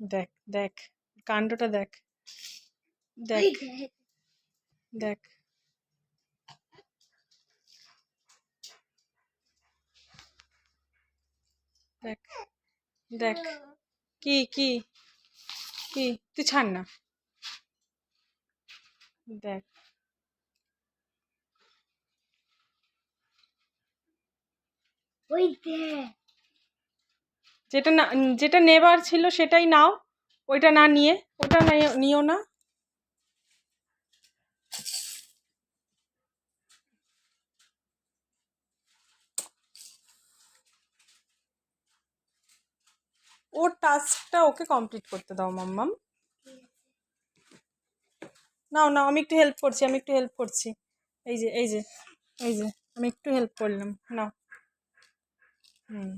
দেখ দেখ কাণ্ডটা দেখ। দেখ দেখ। দেখ দেখ। কি কি কি? তুই ছাড় না। দেখ। ওই দেখ। যেটা না, যেটা নেবার ছিল সেটাই নাও, ওইটা না নিয়ে, ওটা নিও না। ওর টাস্কটা ওকে কমপ্লিট করতে দাও, মাম্মাম। নাও নাও, আমি একটু হেল্প করছি, আমি একটু হেল্প করছি। এই যে এই যে এই যে, আমি একটু হেল্প করলাম, নাও। হুম।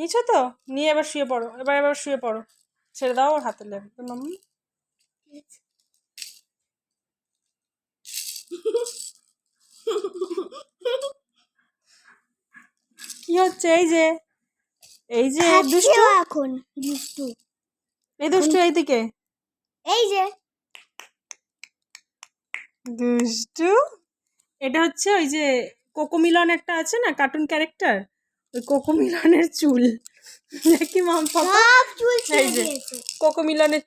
নিয়েছো তো? নিয়ে এবার শুয়ে পড়ো এবার এবার শুয়ে পড়ো। ছেড়ে দাও ওর হাতে লাগবে মাম্মি কি হচ্ছে? এই যে এই যে দুষ্টু। এখন দুষ্টু। এই দুষ্টু এইদিকে। এই যে। দুষ্টু? এটা হচ্ছে ওই যে কোকোমিলন একটা আছে না কার্টুন ক্যারেক্টার ওই কোকোমিলনের চুল। দেখি মাম পাপা। সব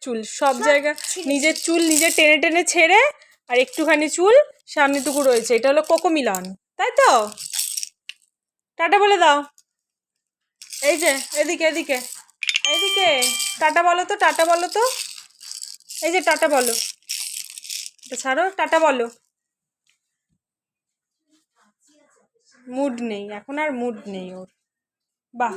চুল সব জায়গা নিজের চুল নিজে টেনে টেনে ছেড়ে আর একটুখানি চুল সামনেটুকু রয়েছে। এটা হলো কোকোমিলন তাই তো? টাটা বলে দাও। এই যে এদিকে এদিকে। এদিকে। টাটা বলো তো টাটা বলো তো। এই যে টাটা বলো। ছাড়ো টাটা বলো। মুড নেই এখন আর মুড নেই ওর। বাহ।